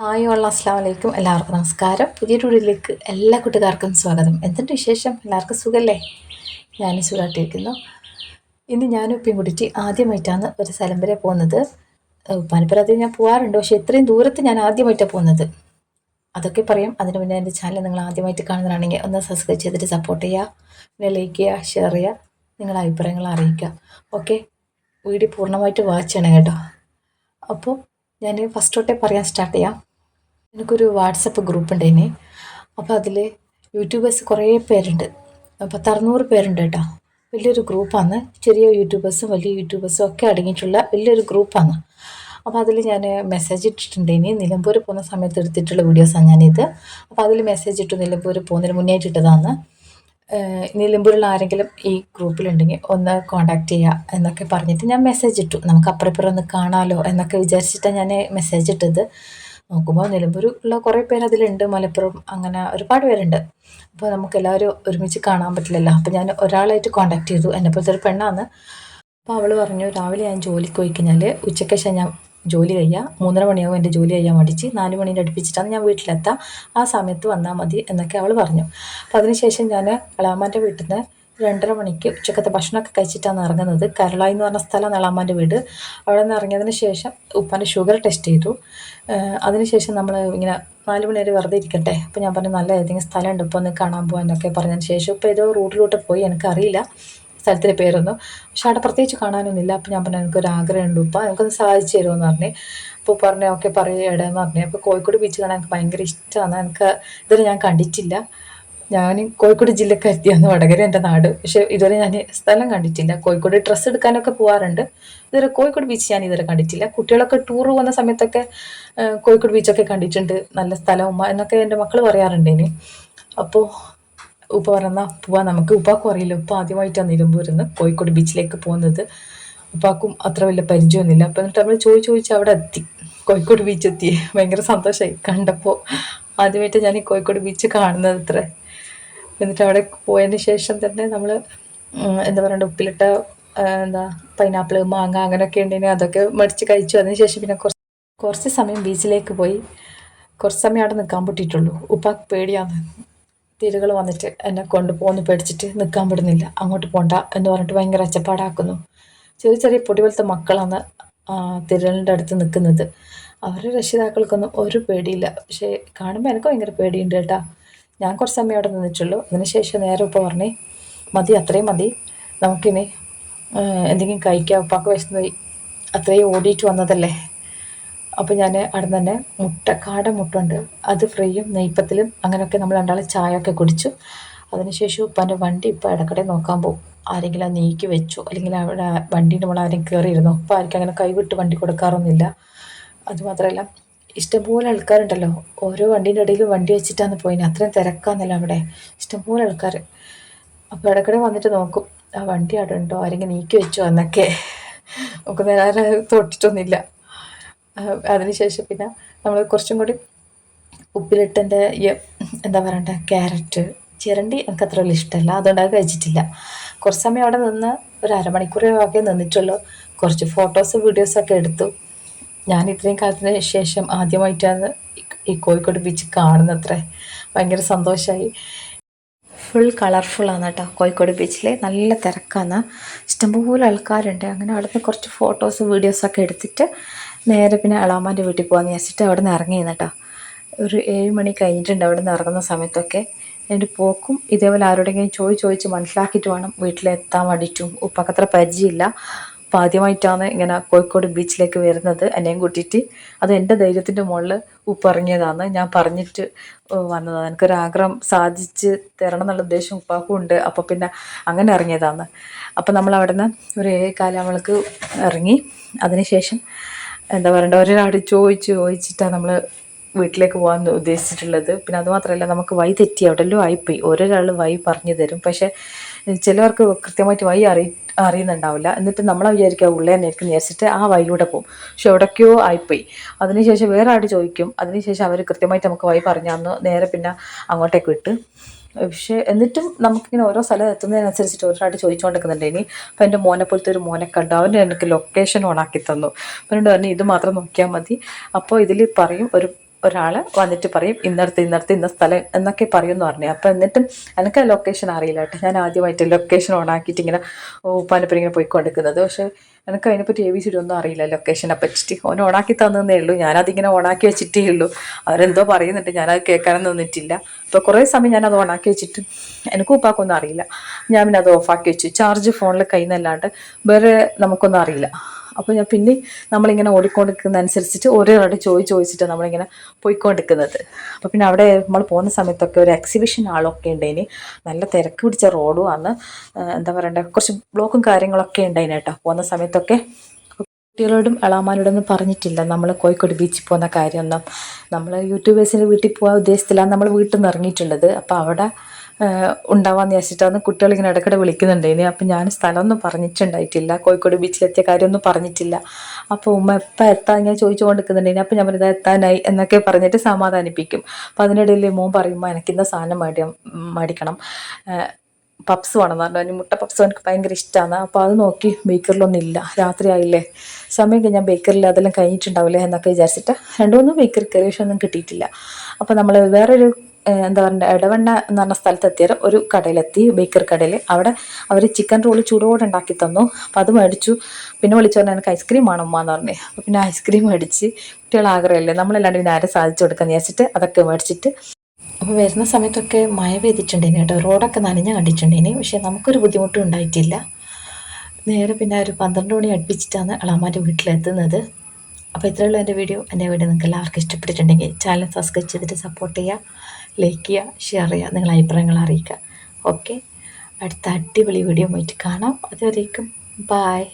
Hi all അസ്സാം വലൈക്കും എല്ലാവർക്കും നമസ്കാരം. പുതിയൊരു വീഡിയോയിലേക്ക് എല്ലാ കൂട്ടുകാർക്കും സ്വാഗതം. എന്തുണ്ട് വിശേഷം? എല്ലാവർക്കും സുഖമല്ലേ ഞാൻ സുഖമായിട്ടിരിക്കുന്നു ഇന്ന് ഞാൻ ഉപ്പിയും കൂടിയിട്ട് ആദ്യമായിട്ടാണ് ഒരു സ്ഥലം വരെ പോകുന്നത്. പലപ്പോഴും ഞാൻ പോകാറുണ്ട് പക്ഷേ ഇത്രയും ദൂരത്ത് ഞാൻ ആദ്യമായിട്ടാണ് പോകുന്നത്. അതൊക്കെ പറയും. അതിന് മുന്നേ എന്റെ ചാനൽ നിങ്ങൾ ആദ്യമായിട്ട് കാണുന്നതാണെങ്കിൽ ഒന്ന് സബ്സ്ക്രൈബ് ചെയ്തിട്ട് സപ്പോർട്ട് ചെയ്യുക. പിന്നെ ലൈക്ക് ചെയ്യുക ഷെയർ ചെയ്യുക. നിങ്ങളുടെ അഭിപ്രായങ്ങൾ അറിയിക്കുക. ഓക്കെ? വീഡിയോ പൂർണമായിട്ട് വാച്ച് ചെയ്യണം കേട്ടോ. അപ്പോൾ ഞാൻ ഫസ്റ്റ് തൊട്ടേ പറയാൻ സ്റ്റാർട്ട് ചെയ്യാം. എനിക്കൊരു വാട്സപ്പ് ഗ്രൂപ്പ് ഉണ്ട് ഇനി അപ്പോൾ അതിൽ യൂട്യൂബേഴ്സ് കുറേ പേരുണ്ട്. അപ്പോൾ പത്തറുന്നൂറ് പേരുണ്ട് കേട്ടോ. വലിയൊരു ഗ്രൂപ്പാണ്. ചെറിയ യൂട്യൂബേഴ്സും വലിയ യൂട്യൂബേഴ്സും ഒക്കെ അടങ്ങിയിട്ടുള്ള വലിയൊരു ഗ്രൂപ്പാണ്. അപ്പോൾ അതിൽ ഞാൻ മെസ്സേജ് ഇട്ടിട്ടുണ്ട് ഇനി നിലമ്പൂർ പോകുന്ന സമയത്ത് എടുത്തിട്ടുള്ള വീഡിയോസാണ് ഞാനിത്. അപ്പോൾ അതിൽ മെസ്സേജ് ഇട്ടു നിലമ്പൂർ പോകുന്നതിന് മുന്നേ ഇട്ടതാണ് നിലമ്പൂരിൽ ആരെങ്കിലും ഈ ഗ്രൂപ്പിലുണ്ടെങ്കിൽ ഒന്ന് കോണ്ടാക്ട് ചെയ്യുക എന്നൊക്കെ പറഞ്ഞിട്ട് ഞാൻ മെസ്സേജ് ഇട്ടു. നമുക്ക് അപ്പുറപ്പുറം ഒന്ന് കാണാമല്ലോ എന്നൊക്കെ വിചാരിച്ചിട്ടാണ് ഞാൻ മെസ്സേജ് ഇട്ടത്. നോക്കുമ്പോൾ നിലമ്പൂർ ഉള്ള കുറേ പേര് അതിലുണ്ട്. മലപ്പുറം അങ്ങനെ ഒരുപാട് പേരുണ്ട്. അപ്പോൾ നമുക്ക് എല്ലാവരും ഒരുമിച്ച് കാണാൻ പറ്റില്ലല്ലോ. അപ്പോൾ ഞാൻ ഒരാളായിട്ട് കോണ്ടാക്ട് ചെയ്തു. എന്നെ പോലത്തെ ഒരു പെണ്ണാണ് അപ്പോൾ അവൾ പറഞ്ഞു രാവിലെ ഞാൻ ജോലിക്ക് പോയി കഴിഞ്ഞാൽ ഉച്ചയ്ക്ക് ശേഷം ഞാൻ ജോലി കഴിയുക മൂന്നര മണിയാവും എന്റെ ജോലി കഴിയാൻ മടിച്ച് നാല് മണീന്റെ അടുപ്പിച്ചിട്ടാണ് ഞാൻ വീട്ടിലെത്താം. ആ സമയത്ത് വന്നാൽ മതി എന്നൊക്കെ അവൾ പറഞ്ഞു. അപ്പോൾ അതിനുശേഷം ഞാൻ അളാമാന്റെ വീട്ടിൽ നിന്ന് രണ്ടര മണിക്ക് ഉച്ചക്കത്തെ ഭക്ഷണമൊക്കെ കഴിച്ചിട്ടാണ് ഇറങ്ങുന്നത്. കരളായി എന്ന് പറഞ്ഞ സ്ഥലം നളാമാന്റെ വീട്. അവിടെ നിന്ന് ഇറങ്ങിയതിന് ശേഷം ഉപ്പാന്റെ ഷുഗർ ടെസ്റ്റ് ചെയ്തു. അതിനുശേഷം നമ്മൾ ഇങ്ങനെ നാല് മണി വരെ വെറുതെ ഇരിക്കട്ടെ. അപ്പോൾ ഞാൻ പറഞ്ഞു നല്ല ഏതെങ്കിലും സ്ഥലമുണ്ട് ഇപ്പോൾ ഒന്ന് കാണാൻ പോകാനൊക്കെ പറഞ്ഞതിന് ശേഷം ഇപ്പോൾ ഏതോ റൂട്ടിലോട്ട് പോയി. എനിക്കറിയില്ല സ്ഥലത്തിന്റെ പേരൊന്നും. പക്ഷെ അവിടെ പ്രത്യേകിച്ച് കാണാനൊന്നുമില്ല. അപ്പോൾ ഞാൻ പറഞ്ഞു എനിക്കൊരു ആഗ്രഹമുണ്ട് ഉപ്പ എനിക്കൊന്ന് സഹായിച്ചു തരുമെന്ന് പറഞ്ഞു. അപ്പോൾ പറഞ്ഞു ഓക്കെ പറയുക പറഞ്ഞു. അപ്പോൾ കോഴിക്കോട് ബീച്ച് കാണാൻ എനിക്ക് ഭയങ്കര ഇഷ്ടമാണ് എനിക്ക് ഇതുവരെ ഞാൻ കണ്ടിട്ടില്ല. ഞാൻ കോഴിക്കോട് ജില്ലക്കാരിയാണ് വടകര എന്റെ നാട്. പക്ഷേ ഇതുവരെ ഞാൻ സ്ഥലം കണ്ടിട്ടില്ല. കോഴിക്കോട് ഡ്രസ്സ് എടുക്കാനൊക്കെ പോകാറുണ്ട് ഇതുവരെ കോഴിക്കോട് ബീച്ച് ഞാൻ ഇതുവരെ കണ്ടിട്ടില്ല. കുട്ടികളൊക്കെ ടൂർ പോകുന്ന സമയത്തൊക്കെ കോഴിക്കോട് ബീച്ചൊക്കെ കണ്ടിട്ടുണ്ട്. നല്ല സ്ഥലവും എന്നൊക്കെ എന്റെ മക്കൾ പറയാറുണ്ട് ഇനി. അപ്പോൾ ഉപ്പ പറഞ്ഞാൽ പോവാൻ നമുക്ക് ഉപ്പാക്കും അറിയില്ല. ഉപ്പ ആദ്യമായിട്ടാണ് നിലമ്പൂരിൽ കോഴിക്കോട് ബീച്ചിലേക്ക് പോകുന്നത്. ഉപ്പാക്കും അത്ര വലിയ പരിചയമൊന്നുമില്ല. അപ്പോൾ എന്നിട്ട് നമ്മൾ ചോദിച്ച് ചോദിച്ച് അവിടെ എത്തി. കോഴിക്കോട് ബീച്ച് എത്തി. ഭയങ്കര സന്തോഷമായി കണ്ടപ്പോൾ ആദ്യമായിട്ട് ഞാൻ കോഴിക്കോട് ബീച്ച് കാണുന്നത് അത്ര. എന്നിട്ട് അവിടെ പോയതിന് ശേഷം തന്നെ നമ്മൾ എന്താ പറയണ്ട ഉപ്പിലിട്ട എന്താ പൈനാപ്പിൾ മാങ്ങ അങ്ങനെയൊക്കെ ഉണ്ടെങ്കിൽ അതൊക്കെ മേടിച്ച് കഴിച്ചു. അതിന് ശേഷം പിന്നെ കുറച്ച് കുറച്ച് സമയം ബീച്ചിലേക്ക് പോയി. കുറച്ച് സമയം അവിടെ നിൽക്കാൻ പറ്റിയിട്ടുള്ളൂ. ഉപ്പാക്ക് പേടിയാന്ന് തിരകൾ വന്നിട്ട് എന്നെ കൊണ്ട് പോകുന്നു പേടിച്ചിട്ട് നിൽക്കാൻ പറ്റുന്നില്ല അങ്ങോട്ട് പോണ്ട എന്ന് പറഞ്ഞിട്ട് ഭയങ്കര ഒച്ചപ്പാടാക്കുന്നു. ചെറിയ ചെറിയ പൊടി പോലത്തെ മക്കളാണ് തിരലിന്റെ അടുത്ത് നിൽക്കുന്നത്. അവരുടെ രക്ഷിതാക്കൾക്കൊന്നും ഒരു പേടിയില്ല. പക്ഷേ കാണുമ്പോൾ എനിക്ക് ഭയങ്കര പേടിയുണ്ട് കേട്ടോ. ഞാൻ കുറച്ച് സമയം അവിടെ നിന്നിട്ടുള്ളൂ. അതിനുശേഷം നേരെ ഉപ്പ പറഞ്ഞേ മതി അത്രയും മതി. നമുക്കിനി എന്തെങ്കിലും കഴിക്കാം. ഉപ്പാക്ക് വിശന്ന് അത്രയും ഓടിയിട്ട് വന്നതല്ലേ? അപ്പോൾ ഞാൻ അവിടെ തന്നെ മുട്ട കാട മുട്ടുണ്ട്. അത് ഫ്രീയും നെയ്പ്പത്തിലും അങ്ങനെയൊക്കെ നമ്മൾ രണ്ടാളെ ചായ ഒക്കെ കുടിച്ചു. അതിനുശേഷം ഉപ്പാന്റെ വണ്ടി ഇപ്പോൾ ഇടക്കടെ നോക്കാൻ പോകും. ആരെങ്കിലും ആ നീക്കി വെച്ചു? അല്ലെങ്കിൽ അവിടെ വണ്ടിയിൽ നമ്മൾ ആരെങ്കിലും കയറിയിരുന്നു അപ്പോൾ ആർക്കും അങ്ങനെ കൈവിട്ട് വണ്ടി കൊടുക്കാറൊന്നുമില്ല. അതുമാത്രമല്ല ഇഷ്ടംപോലെ ആൾക്കാരുണ്ടല്ലോ. ഓരോ വണ്ടീന്റെ ഇടയിലും വണ്ടി വെച്ചിട്ടാണ് പോയിന്. അത്രയും തിരക്കാന്നല്ല അവിടെ. ഇഷ്ടംപോലെ ആൾക്കാർ അപ്പോൾ ഇടയ്ക്കിടെ വന്നിട്ട് നോക്കും ആ വണ്ടി അവിടെ ഉണ്ടോ? ആരെങ്കിലും നീക്കി വെച്ചോ? എന്നൊക്കെ. നമുക്ക് നേരെ തൊട്ടിട്ടൊന്നുമില്ല. അതിനുശേഷം പിന്നെ നമ്മൾ കുറച്ചും കൂടി ഉപ്പിലിട്ടന്റെ എന്താ പറയണ്ടേ ക്യാരറ്റ് ചിരണ്ടി എനിക്ക് അത്ര വലിയ ഇഷ്ടമല്ല. അതുകൊണ്ട് അത് കഴിച്ചിട്ടില്ല. കുറച്ച് സമയം അവിടെ നിന്ന് ഒരു അരമണിക്കൂറൊക്കെ നിന്നിട്ടുള്ളൂ. കുറച്ച് ഫോട്ടോസ് വീഡിയോസൊക്കെ എടുത്തു. ഞാൻ ഇത്രയും കാലത്തിന് ശേഷം ആദ്യമായിട്ടാണ് ഈ കോഴിക്കോട് ബീച്ച് കാണുന്നത്രേ. ഭയങ്കര സന്തോഷമായി ഫുൾ കളർഫുള്ളാണ് കേട്ടോ കോഴിക്കോട് ബീച്ചിൽ നല്ല തിരക്കാണ്. ഇഷ്ടംപോലെ ആൾക്കാരുണ്ട്. അങ്ങനെ അവിടെ നിന്ന് കുറച്ച് ഫോട്ടോസ് വീഡിയോസൊക്കെ എടുത്തിട്ട് നേരെ പിന്നെ അളാമാന്റെ വീട്ടിൽ പോകാമെന്ന് വിചാരിച്ചിട്ട് അവിടെ നിന്ന് ഇറങ്ങി കേട്ടോ. ഒരു ഏഴ് മണി കഴിഞ്ഞിട്ടുണ്ട് അവിടെ നിന്ന് ഇറങ്ങുന്ന സമയത്തൊക്കെ. എന്റെ പോക്കും ഇതേപോലെ ആരോടെങ്കിലും ചോദിച്ച് ചോദിച്ച് മനസ്സിലാക്കിയിട്ട് വേണം വീട്ടിലെത്താൻ വേണ്ടിയിട്ടും. ഉപ്പാക്കത്ര പരിചയമില്ല. അപ്പോൾ ആദ്യമായിട്ടാണ് ഇങ്ങനെ കോഴിക്കോട് ബീച്ചിലേക്ക് വരുന്നത്. എന്നെയും കൂട്ടിയിട്ട് അത് എന്റെ ധൈര്യത്തിന്റെ മുകളിൽ ഉപ്പറിഞ്ഞതാണ് ഞാൻ പറഞ്ഞിട്ട് വന്നതാണ്. എനിക്കൊരാഗ്രഹം സാധിച്ച് തരണം എന്നുള്ള ഉദ്ദേശം ഉപ്പാക്കും ഉണ്ട്. അപ്പോൾ പിന്നെ അങ്ങനെ ഇറങ്ങിയതാണ്. അപ്പോൾ നമ്മൾ അവിടെ നിന്ന് ഒരു ഏഴ് നമ്മൾക്ക് ഇറങ്ങി. അതിനുശേഷം എന്താ പറയണ്ട ഒരാട് ചോദിച്ച് ചോദിച്ചിട്ടാണ് നമ്മൾ വീട്ടിലേക്ക് പോകാൻ ഉദ്ദേശിച്ചിട്ടുള്ളത്. പിന്നെ അതുമാത്രമല്ല നമുക്ക് വൈ തെറ്റി എവിടെല്ലോ ആയിപ്പോയി. ഓരോരാൾ വൈ പറഞ്ഞു തരും. പക്ഷേ ചിലവർക്ക് കൃത്യമായിട്ട് വൈ അറി അറിയുന്നുണ്ടാവില്ല. എന്നിട്ട് നമ്മളെ വിചാരിക്കുക ഉള്ളേ നേർക്ക് നേരിച്ചിട്ട് ആ വഴിയിലൂടെ പോകും. പക്ഷെ എവിടേക്കോ ആയിപ്പോയി. അതിനുശേഷം വേറെ ആട് ചോദിക്കും. അതിനുശേഷം അവർ കൃത്യമായിട്ട് നമുക്ക് വഴി പറഞ്ഞാന്ന് നേരെ പിന്നെ അങ്ങോട്ടേക്ക് വിട്ട്. പക്ഷേ എന്നിട്ടും നമുക്കിങ്ങനെ ഓരോ സ്ഥലം എത്തുന്നതിനനുസരിച്ചിട്ട് ഓരോരായിട്ട് ചോദിച്ചുകൊണ്ടിരിക്കുന്നുണ്ട്. ഇനി അപ്പം എന്റെ മോനെ പോലത്തെ ഒരു മോനെ കണ്ടു. അവൻ എനിക്ക് ലൊക്കേഷൻ ഓണാക്കി തന്നു. അപ്പം പറഞ്ഞു ഇത് മാത്രം നോക്കിയാൽ മതി. അപ്പോൾ ഇതിൽ പറയും ഒരു ഒരാൾ വന്നിട്ട് പറയും ഇന്നടത്ത് ഇന്നടത്ത് ഇന്ന സ്ഥലം എന്നൊക്കെ പറയുമെന്ന് പറഞ്ഞു. അപ്പോൾ എന്നിട്ടും എനിക്ക് ലൊക്കേഷൻ അറിയില്ല കേട്ടോ. ഞാൻ ആദ്യമായിട്ട് ലൊക്കേഷൻ ഓൺ ആക്കിയിട്ട് ഇങ്ങനെ ഉപ്പാനപ്പുറം ഇങ്ങനെ പോയിക്കൊണ്ടിരിക്കുന്നത്. പക്ഷേ എനിക്ക് അതിനെപ്പറ്റി എ ബി സി ഒന്നും അറിയില്ല ലൊക്കേഷനെ പറ്റിയിട്ട്. ഓൻ ഓണാക്കി തന്നതേ ഉള്ളൂ. ഞാനതിങ്ങനെ ഓണാക്കി വെച്ചിട്ടേ ഉള്ളൂ. അവരെന്തോ പറയുന്നുണ്ട്. ഞാനത് കേൾക്കാനൊന്നും നിന്നിട്ടില്ല. അപ്പോൾ കുറേ സമയം ഞാനത് ഓണാക്കി വെച്ചിട്ട് എനിക്ക് ഉപ്പാക്കൊന്നും അറിയില്ല. ഞാൻ പിന്നെ അത് ഓഫാക്കി വെച്ചു. ചാർജ് ഫോണിൽ കയ്യിൽ നിന്നല്ലാണ്ട് വേറെ നമുക്കൊന്നും അറിയില്ല. അപ്പോൾ ഞാൻ പിന്നെ നമ്മളിങ്ങനെ ഓടിക്കൊണ്ടിരിക്കുന്ന അനുസരിച്ചിട്ട് ഓരോരോട് ചോദിച്ച് ചോദിച്ചിട്ട് നമ്മളിങ്ങനെ പോയിക്കൊണ്ടിരിക്കുന്നത്. അപ്പോൾ പിന്നെ അവിടെ നമ്മൾ പോകുന്ന സമയത്തൊക്കെ ഒരു എക്സിബിഷൻ ആളൊക്കെ ഉണ്ടായിന് നല്ല തിരക്ക് പിടിച്ച റോഡും ആണ്. എന്താ പറയണ്ടേ കുറച്ച് ബ്ലോക്കും കാര്യങ്ങളൊക്കെ ഉണ്ടായിന് കേട്ടോ. പോകുന്ന സമയത്തൊക്കെ കുട്ടികളോടും എളാമാനോടൊന്നും പറഞ്ഞിട്ടില്ല. നമ്മൾ കോഴിക്കോട് ബീച്ചിൽ പോകുന്ന കാര്യമൊന്നും നമ്മൾ യൂട്യൂബേഴ്സിന്റെ വീട്ടിൽ പോകാൻ ഉദ്ദേശത്തിലാണ് നമ്മൾ വീട്ടിൽ നിന്ന് ഇറങ്ങിയിട്ടുള്ളത്. അപ്പോൾ അവിടെ ഉണ്ടാവാന്ന് വിചാരിച്ചിട്ടാണ് കുട്ടികൾ ഇങ്ങനെ ഇടയ്ക്കിടെ വിളിക്കുന്നുണ്ടായിന് അപ്പം ഞാൻ സ്ഥലമൊന്നും പറഞ്ഞിട്ടുണ്ടായിട്ടില്ല. കോഴിക്കോട് ബീച്ചിലെത്തിയ കാര്യമൊന്നും പറഞ്ഞിട്ടില്ല. അപ്പോൾ ഉമ്മ എപ്പോൾ എത്താൻ ഇങ്ങനെ ചോദിച്ചുകൊണ്ടിരിക്കുന്നുണ്ടേന് അപ്പം ഞാൻ പറഞ്ഞത് എത്താനായി എന്നൊക്കെ പറഞ്ഞിട്ട് സമാധാനിപ്പിക്കും. അപ്പം അതിനിടയിൽ മോൻ പറയുമ്പോൾ എനിക്കിന്ന സാധനം മേടി മേടിക്കണം. പപ്സ് വേണമെന്ന് പറഞ്ഞു. മുട്ട പപ്സ് എനിക്ക് ഭയങ്കര ഇഷ്ടമാണ് അപ്പോൾ അത് നോക്കി ബേക്കറിലൊന്നും ഇല്ല. രാത്രി ആയില്ലേ. സമയം കഴിഞ്ഞാൽ ബേക്കറിൽ അതെല്ലാം കഴിഞ്ഞിട്ടുണ്ടാവില്ലേ എന്നൊക്കെ വിചാരിച്ചിട്ട് രണ്ടു മൂന്ന് ബേക്കറി കയറി ഒന്നും കിട്ടിയിട്ടില്ല. അപ്പോൾ നമ്മൾ വേറൊരു എന്താ പറയുക ഇടവണ്ണ എന്ന് പറഞ്ഞ സ്ഥലത്തെത്തിയ ഒരു കടയിലെത്തി ബേക്കറി കടയിൽ അവിടെ അവർ ചിക്കൻ റോൾ ചൂടോടെ ഉണ്ടാക്കി തന്നു. അപ്പോൾ അത് മേടിച്ചു. പിന്നെ വിളിച്ചു പറഞ്ഞാൽ എനിക്ക് ഐസ്ക്രീം വേണം ഉമ്മ? എന്ന് പറഞ്ഞു. അപ്പോൾ പിന്നെ ഐസ്ക്രീം മേടിച്ച്. കുട്ടികൾ ആഗ്രഹമല്ലേ? നമ്മളല്ലാണ്ട് പിന്നെ ആരെ സാധിച്ചു കൊടുക്കാൻ വിചാരിച്ചിട്ട് അതൊക്കെ മേടിച്ചിട്ട്. അപ്പോൾ വരുന്ന സമയത്തൊക്കെ മഴ പെയ്തിട്ടുണ്ടേനെ കേട്ടോ. റോഡൊക്കെ നനഞ്ഞ കണ്ടിട്ടുണ്ടേനെ. പക്ഷേ നമുക്കൊരു ബുദ്ധിമുട്ടും ഉണ്ടായിട്ടില്ല. നേരെ പിന്നെ ഒരു പന്ത്രണ്ട് മണി അടുപ്പിച്ചിട്ടാണ് അളാമാന്റെ വീട്ടിലെത്തുന്നത്. അപ്പോൾ ഇത്രയുള്ള എന്റെ വീഡിയോ. എന്റെ വീഡിയോ നിങ്ങൾക്ക് എല്ലാവർക്കും ഇഷ്ടപ്പെട്ടിട്ടുണ്ടെങ്കിൽ ചാനൽ സബ്സ്ക്രൈബ് ചെയ്തിട്ട് സപ്പോർട്ട് ചെയ്യുക. ലൈക്ക് ചെയ്യുക ഷെയർ ചെയ്യുക നിങ്ങളുടെ അഭിപ്രായങ്ങൾ അറിയിക്കുക. ഓക്കെ അടുത്ത അടിപൊളി വീഡിയോ ആയിട്ട് കാണാം. അതുവരേക്കും ബായ്